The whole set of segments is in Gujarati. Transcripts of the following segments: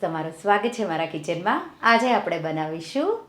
તમારું સ્વાગત છે મારા કિચનમાં આજે આપણે બનાવીશું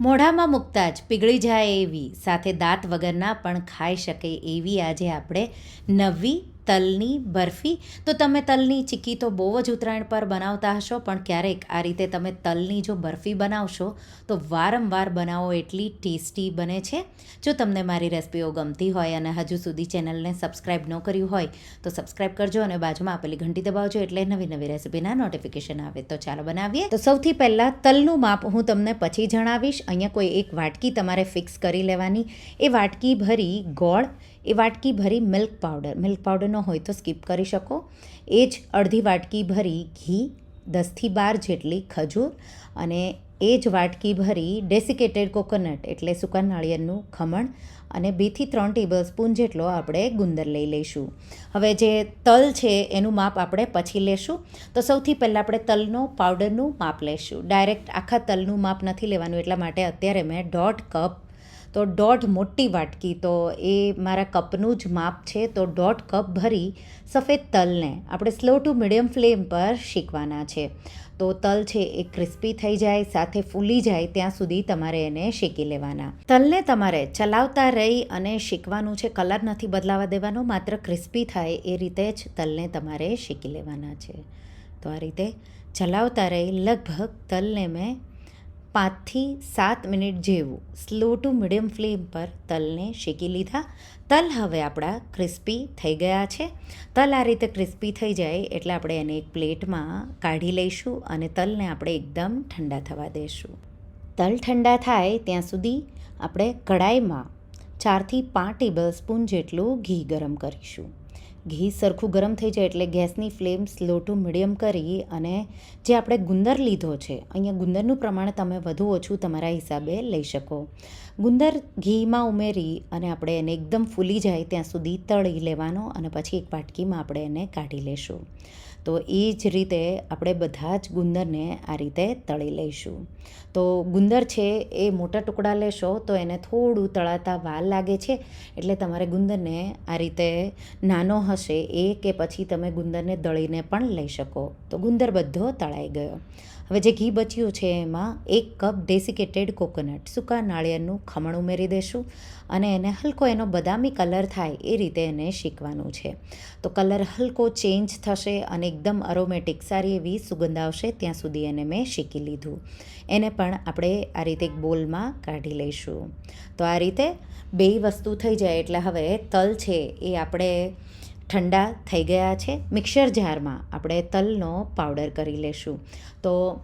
મોઢામાં મૂકતા જ પીગળી જાય એવી, સાથે દાંત વગરના પણ ખાઈ શકે એવી આજે આપણે નવી તલની બરફી. તો તમે તલની ચીક્કી તો બહુ જ ઉત્તરાયણ પર બનાવતા હશો, પણ ક્યારેક આ રીતે તમે તલની જો બરફી બનાવશો, તો વારંવાર બનાવો એટલી ટેસ્ટી બને છે. જો તમને મારી રેસિપીઓ ગમતી હોય અને હજુ સુધી ચેનલને સબસ્ક્રાઈબ ન કર્યું હોય, તો સબસ્ક્રાઈબ કરજો અને બાજુમાં આપેલી ઘંટી દબાવજો એટલે નવી નવી રેસિપીના નોટિફિકેશન આવે. તો ચાલો બનાવીએ. તો સૌથી પહેલાં તલનું માપ હું તમને પછી જણાવીશ. અહીંયા કોઈ એક વાટકી તમારે ફિક્સ કરી લેવાની. એ વાટકી ભરી ગોળ એ વાટકી ભરી મિલ્ક પાવડર. મિલ્ક પાવડર ન હોય તો સ્કીપ કરી શકો. એ જ અડધી વાટકી ભરી ઘી, દસથી બાર જેટલી ખજૂર અને એ જ વાટકી ભરી ડેસિકેટેડ કોકોનટ એટલે સૂકા નાળિયેરનું ખમણ અને બેથી ત્રણ ટેબલ સ્પૂન જેટલો આપણે ગુંદર લઈ લઈશું. હવે જે તલ છે એનું માપ આપણે પછી લેશું. તો સૌથી પહેલાં આપણે તલનો, પાવડરનું માપ લઈશું ડાયરેક્ટ આખા તલનું માપ નથી લેવાનું, એટલા માટે અત્યારે મેં દોઢ કપ તો દોઢ મોટી વાટકી. તો એ મારા કપનું જ માપ છે. તો દોઢ કપ ભરી સફેદ તલને આપણે સ્લો ટુ મીડિયમ ફ્લેમ પર શીકવાના છે. તો તલ છે એ ક્રિસ્પી થઈ જાય, સાથે ફૂલી જાય, ત્યાં સુધી તમારે એને શેકી લેવાના. તલને તમારે ચલાવતા રહી અને શેકવાનું છે, કલર નથી બદલાવા દેવાનો, માત્ર ક્રિસ્પી થાય એ રીતે જ તલને તમારે શેકી લેવાના છે. તો આ રીતે ચલાવતા રહી લગભગ તલને મેં પાંચથી સાત મિનિટ જેવું સ્લો ટુ મીડિયમ ફ્લેમ પર તલને શેકી લીધા. તલ હવે આપણા ક્રિસ્પી થઈ ગયા છે. તલ આ રીતે ક્રિસ્પી થઈ જાય એટલે આપણે એને એક પ્લેટમાં કાઢી લઈશું અને તલને આપણે એકદમ ઠંડા થવા દઈશું તલ ઠંડા થાય ત્યાં સુધી આપણે કડાઈમાં ચારથી પાંચ ટેબલ સ્પૂન જેટલું ઘી ગરમ કરીશું. ઘી સરખું ગરમ થઈ જાય એટલે ગેસની ફ્લેમ સ્લો ટુ મીડિયમ કરી અને જે આપણે ગુંદર લીધો છે, અહીંયા ગુંદરનું પ્રમાણ તમે વધુ ઓછું તમારા હિસાબે લઈ શકો. ગુંદર ઘીમાં ઉમેરી અને આપણે એને એકદમ ફૂલી જાય ત્યાં સુધી તળી લેવાનો અને પછી એક વાટકીમાં આપણે એને કાઢી લેશું. તો એ જ રીતે આપણે બધા જ ગુંદરને આ રીતે તળી લઈશું. તો ગુંદર છે એ મોટા ટુકડા લેશો તો એને થોડું તળાતા વાર લાગે છે, એટલે તમારે ગુંદરને આ રીતે નાનો હશે એ કે પછી તમે ગુંદરને દળીને પણ લઈ શકો. તો ગુંદર બધો તળાઈ ગયો. હવે જે ઘી બચ્યું છે એમાં એક કપ ડેસિકેટેડ કોકોનટ સૂકા નાળિયેરનું ખમણ ઉમેરી દઈશું અને એને હલકો એનો બદામી કલર થાય એ રીતે એને શીખવાનું છે. તો કલર હલકો ચેન્જ થશે અને એકદમ અરોમેટિક સારી એવી સુગંધ આવશે ત્યાં સુધી એને મેં શીખી લીધું. એને પણ આપણે આ રીતે એક બોલમાં કાઢી લઈશું. તો આ રીતે બે વસ્તુ થઈ જાય એટલે હવે તલ છે એ આપણે ઠંડા થઈ ગયા છે. મિક્સર જારમાં આપણે તલનો પાવડર કરી લેશું. તો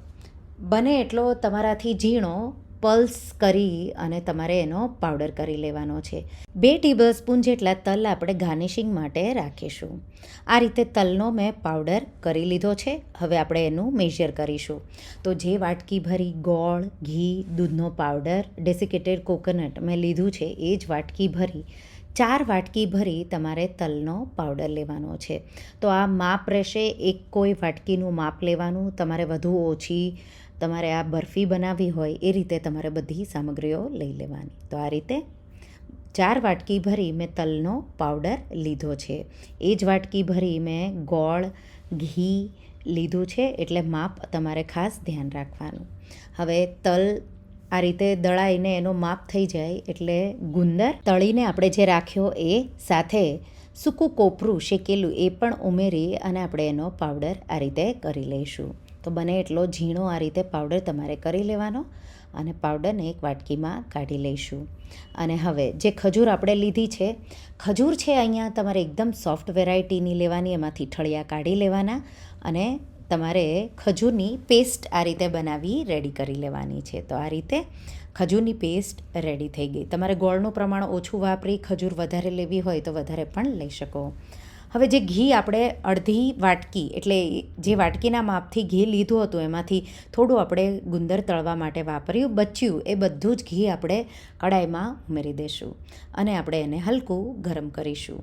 બને એટલો તમારાથી ઝીણો પલ્સ કરી અને તમારે એનો પાવડર કરી લેવાનો છે. બે ટેબલ સ્પૂન જેટલા તલ આપણે ગાર્નિશિંગ માટે રાખીશું. આ રીતે તલનો મેં પાવડર કરી લીધો છે. હવે આપણે એનું મેજર કરીશું. તો જે વાટકી ભરી ગોળ, ઘી, દૂધનો પાવડર, ડેસિકેટેડ કોકોનટ મેં લીધું છે, એ જ વાટકી ભરી ચાર વાટકી ભરી તમારે તલનો પાવડર લેવાનો છે. તો આ માપ રહેશે, એક કોઈ વાટકીનું માપ લેવાનું, તમારે વધુ ઓછી તમારે આ બરફી બનાવવી હોય એ રીતે તમારે બધી સામગ્રીઓ લઈ લેવાની. તો આ રીતે ચાર વાટકી ભરી મેં તલનો પાવડર લીધો છે. એ જ વાટકી ભરી મેં ગોળ, ઘી લીધું છે, એટલે માપ તમારે ખાસ ધ્યાન રાખવાનું. હવે તલ આ રીતે દળાઈને એનો માપ થઈ જાય એટલે ગુંદર તળીને આપણે જે રાખ્યો એ સાથે સૂકું કોપરું શેકેલું એ પણ ઉમેરી અને આપણે એનો પાવડર આ રીતે કરી લઈશું. તો બને એટલો ઝીણો આ રીતે પાવડર તમારે કરી લેવાનો અને પાવડરને એક વાટકીમાં કાઢી લઈશું. અને હવે જે ખજૂર આપણે લીધી છે, ખજૂર છે અહીંયા તમારે એકદમ સોફ્ટ વેરાયટીની લેવાની, એમાંથી ઠળિયા કાઢી લેવાના અને તમારે ખજૂરની પેસ્ટ આ રીતે બનાવી રેડી કરી લેવાની છે. તો આ રીતે ખજૂરની પેસ્ટ રેડી થઈ ગઈ. તમારે ગોળનું પ્રમાણ ઓછું વાપરી ખજૂર વધારે લેવી હોય તો વધારે પણ લઈ શકો. હવે જે ઘી આપણે અડધી વાટકી, એટલે જે વાટકીના માપથી ઘી લીધું હતું, એમાંથી થોડું આપણે ગુંદર તળવા માટે વાપર્યું, બચ્યું, એ બધું જ ઘી આપણે કડાઈમાં ઉમેરી દઈશું અને આપણે એને હલકું ગરમ કરીશું.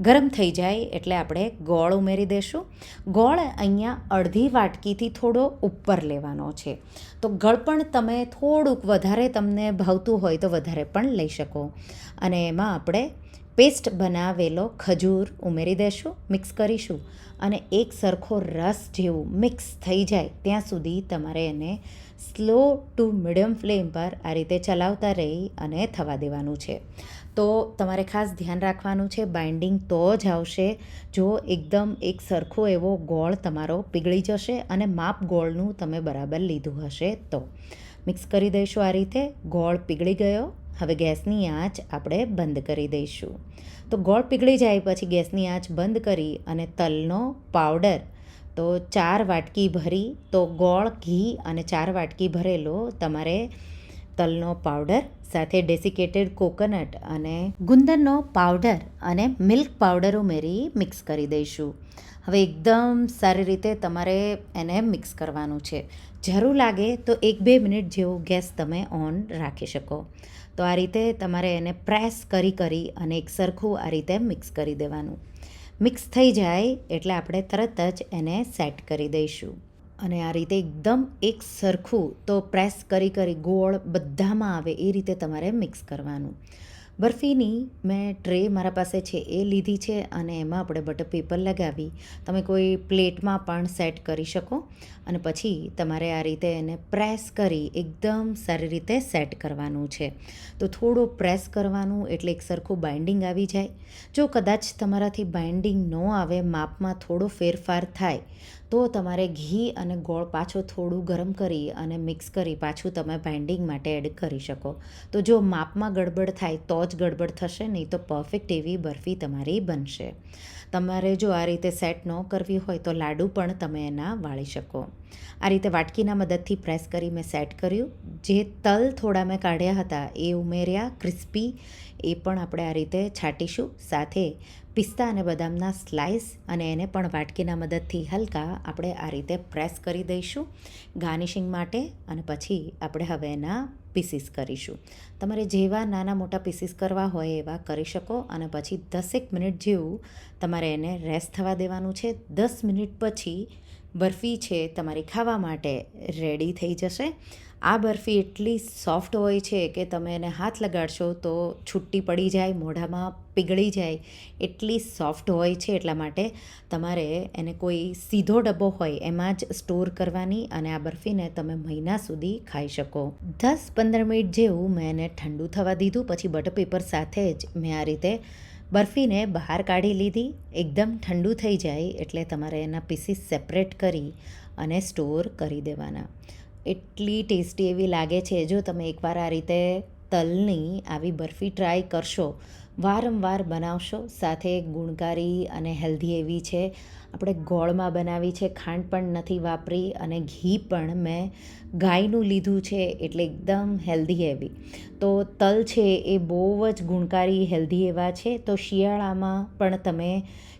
ગરમ થઈ જાય એટલે આપણે ગોળ ઉમેરી દઈશું ગોળ અહીંયા અડધી વાટકીથી થોડો ઉપર લેવાનો છે. તો ગળપણ તમે થોડુંક વધારે તમને ભાવતું હોય તો વધારે પણ લઈ શકો. અને એમાં આપણે પેસ્ટ બનાવેલો ખજૂર ઉમેરી દેશું, મિક્સ કરીશું અને એક સરખો રસ જેવું મિક્સ થઈ જાય ત્યાં સુધી તમારે એને સ્લો ટુ મીડિયમ ફ્લેમ પર આ રીતે ચલાવતા રહી અને થવા દેવાનું છે. તો તમારે ખાસ ધ્યાન રાખવાનું છે બાઇન્ડિંગ તો જ આવશે. જો એકદમ એક સરખો એવો ગોળ તમારો પીગળી જશે અને માપ ગોળનું તમે બરાબર લીધું હશે તો. મિક્સ કરી દઈશું આ રીતે. ગોળ પીગળી ગયો. હવે ગેસની આંચ આપણે બંધ કરી દઈશું. તો ગોળ પીગળી જાય પછી ગેસની આંચ બંધ કરી અને તલનો પાવડર. તો ચાર વાટકી ભરી. તો ગોળ, ઘી અને ચાર વાટકી ભરેલો તમારે તલનો પાવડર સાથે ડેસિકેટેડ કોકોનટ અને ગુંદરનો પાવડર અને મિલ્ક પાવડર ઉમેરી મિક્સ કરી દઈશું. હવે એકદમ સારી રીતે તમારે એને મિક્સ કરવાનું છે. જરૂર લાગે તો એક બે મિનિટ જેવો ગેસ તમે ઓન રાખી શકો. તો આ રીતે તમારે એને પ્રેસ કરી કરી અને એક સરખું આ રીતે મિક્સ કરી દેવાનું. મિક્સ થઈ જાય એટલે આપણે તરત જ એને સેટ કરી દઈશું. અને આ રીતે એકદમ એક સરખું તો પ્રેસ કરી કરી ગોળ બધામાં આવે એ રીતે તમારે મિક્સ કરવાનું. બરફીની મેં ટ્રે મારા પાસે છે એ લીધી છે અને એમાં આપણે બટર પેપર લગાવી. તમે કોઈ પ્લેટમાં પણ સેટ કરી શકો અને પછી તમારે આ રીતે એને પ્રેસ કરી એકદમ સારી રીતે સેટ કરવાનું છે. તો થોડું પ્રેસ કરવાનું એટલે એક સરખું બાઇન્ડિંગ આવી જાય. જો કદાચ તમારાથી બાઇન્ડિંગ ન આવે, માપમાં થોડો ફેરફાર થાય, તો તમારે ઘી અને ગોળ પાછો થોડું ગરમ કરી અને મિક્સ કરી પાછું તમે બાઇન્ડિંગ માટે એડ કરી શકો. તો જો માપમાં ગડબડ થાય તો જ ગડબડ થશે, નહીં તો પરફેક્ટ એવી બરફી તમારી બનશે. તમારે જો આ રીતે સેટ ન કરવી હોય તો લાડુ પણ તમે એના વાળી શકો. આ રીતે વાટકીના મદદથી પ્રેસ કરી મેં સેટ કર્યું. જે તલ થોડા મેં કાઢ્યા હતા એ ઉમેર્યા ક્રિસ્પી એ પણ આપણે આ રીતે છાંટીશું. સાથે પિસ્તા અને બદામના સ્લાઇસ અને એને પણ વાટકીના મદદથી હલકા આપણે આ રીતે પ્રેસ કરી દઈશું ગાર્નિશિંગ માટે અને પછી આપણે હવે એના પીસીસ કરીશું. તમારે જેવા નાના મોટા પીસીસ કરવા હોય એવા કરી શકો અને પછી દસેક મિનિટ જેવું તમારે એને રેસ્ટ થવા દેવાનું છે. દસ મિનિટ પછી બરફી છે તમારી ખાવા માટે રેડી થઈ જશે. આ બરફી એટલી સોફ્ટ હોય છે કે તમે એને હાથ લગાડશો તો છૂટી પડી જાય, મોઢામાં પીગળી જાય. એટલી સોફ્ટ હોય છે એટલા માટે તમારે એને કોઈ સીધો ડબ્બો હોય એમાં જ સ્ટોર કરવાની અને આ બરફીને તમે મહિના સુધી ખાઈ શકો. દસ પંદર મિનિટ જેવું મેં એને ઠંડુ થવા દીધું, પછી બટર પેપર સાથે જ મેં આ રીતે બરફીને બહાર કાઢી લીધી. એકદમ ઠંડુ થઈ જાય એટલે તમારે એના પીસીસ સેપરેટ કરી અને સ્ટોર કરી દેવાના. એટલી ટેસ્ટી એવી લાગે છે, જો તમે એકવાર આ રીતે તલની આવી બરફી ટ્રાય કરશો, વારંવાર બનાવશો, સાથે ગુણકારી અને હેલ્ધી એવી છે. આપણે ગોળમાં બનાવી છે, ખાંડ પણ નથી વાપરી અને ઘી પણ મેં ગાયનું લીધું છે એટલે એકદમ હેલ્ધી એવી. તો તલ છે એ બહુ જ ગુણકારી હેલ્ધી એવા છે. તો શિયાળામાં પણ તમે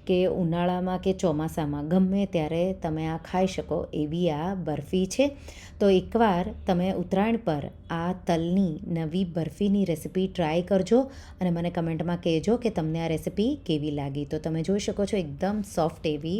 કે ઉનાળામાં કે ચોમાસામાં ગમે ત્યારે તમે આ ખાઈ શકો એવી આ બરફી છે. તો એકવાર તમે ઉત્તરાયણ પર આ તલની નવી બરફીની રેસિપી ટ્રાય કરજો અને મને કમેન્ટમાં કહેજો કે તમને આ રેસિપી કેવી લાગી. તો તમે જોઈ શકો છો એકદમ સોફ્ટ એવી